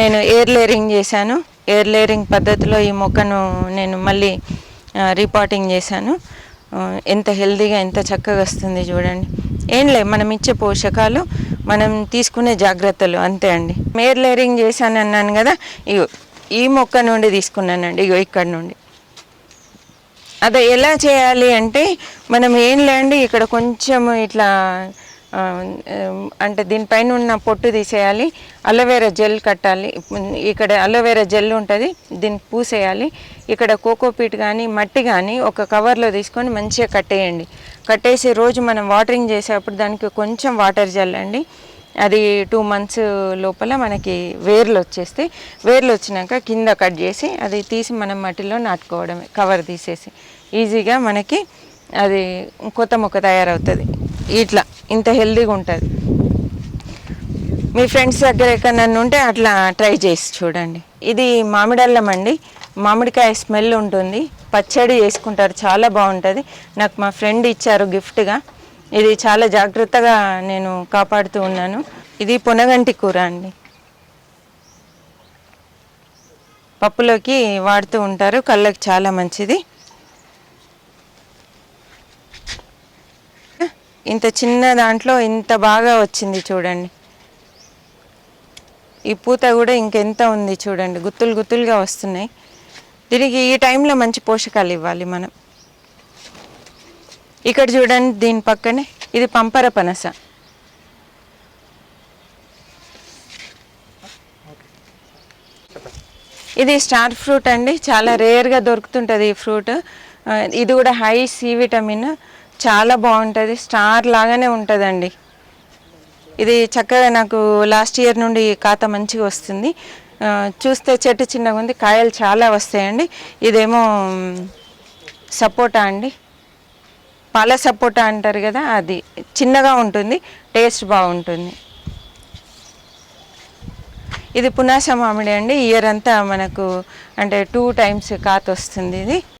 నేను ఎయిర్ లేరింగ్ చేశాను. ఎయిర్ లేరింగ్ పద్ధతిలో ఈ మొక్కను నేను మళ్ళీ రిపోర్టింగ్ రీపాటింగ్ చేశాను. ఎంత హెల్తీగా ఎంత చక్కగా వస్తుంది చూడండి. ఏం లే మనం ఇచ్చే పోషకాలు మనం తీసుకునే జాగ్రత్తలు అంతే అండి. ఎయిర్ లేరింగ్ చేశాను అన్నాను కదా ఇగో ఈ మొక్క నుండి తీసుకున్నానండి ఇగో ఇక్కడ నుండి. అదే ఎలా చేయాలి అంటే మనం ఏం లేండి ఇక్కడ కొంచెం ఇట్లా అంటే దీనిపైన ఉన్న పొట్టు తీసేయాలి. అలోవెరా జెల్ కట్టాలి. ఇక్కడ అలోవెరా జెల్ ఉంటుంది దీనికి పూసేయాలి. ఇక్కడ కోకోపీట్ కానీ మట్టి కానీ ఒక కవర్లో తీసుకొని మంచిగా కట్టేయండి. కట్టేసి రోజు మనం వాటరింగ్ చేసేటప్పుడు దానికి కొంచెం వాటర్ జల్లండి అది టూ మంత్స్ లోపల మనకి వేర్లు వచ్చేస్తే వేర్లు వచ్చినాక కింద కట్ చేసి అది తీసి మనం మట్టిలో నాటుకోవడమే కవర్ తీసేసి. ఈజీగా మనకి అది కొత్త మొక్క తయారవుతుంది. ఇట్లా. ఇంత హెల్దీగా ఉంటుంది. మీ ఫ్రెండ్స్ దగ్గర ఎక్కడన్నా ఉంటే అట్లా ట్రై చేసి చూడండి. ఇది మామిడల్లం అండి. మామిడికాయ స్మెల్ ఉంటుంది. పచ్చడి చేసుకుంటారు. చాలా బాగుంటుంది. నాకు మా ఫ్రెండ్ ఇచ్చారు గిఫ్ట్గా ఇది చాలా జాగ్రత్తగా నేను కాపాడుతూ ఉన్నాను. ఇది పొనగంటి కూర అండి. పప్పులోకి వాడుతూ ఉంటారు. కళ్ళకి చాలా మంచిది. ఇంత చిన్న దాంట్లో ఇంత బాగా వచ్చింది చూడండి. ఈ పూత కూడా ఇంకెంత ఉంది చూడండి. గుత్తులు గుత్తులుగా వస్తున్నాయి. దీనికి ఈ టైంలో మంచి పోషకాలు ఇవ్వాలి మనం. ఇక్కడ చూడండి దీని పక్కనే ఇది పంపర పనస. ఇది స్టార్ ఫ్రూట్ అండి. చాలా రేర్గా దొరుకుతుంటుంది ఈ ఫ్రూట్. ఇది కూడా హై సి విటమిన్. చాలా బాగుంటుంది. స్టార్ లాగానే ఉంటుందండి. ఇది చక్కగా నాకు లాస్ట్ ఇయర్ నుండి ఖాతా మంచిగా వస్తుంది. చూస్తే చెట్టు చిన్నగా ఉంది కాయలు చాలా వస్తాయండి. ఇదేమో సపోటా అండి. పాల సపోటా అంటారు కదా అది చిన్నగా ఉంటుంది టేస్ట్ బాగుంటుంది. ఇది పునాస మామిడి అండి. ఇయర్ అంతా మనకు అంటే టూ టైమ్స్ కాత వస్తుంది ఇది.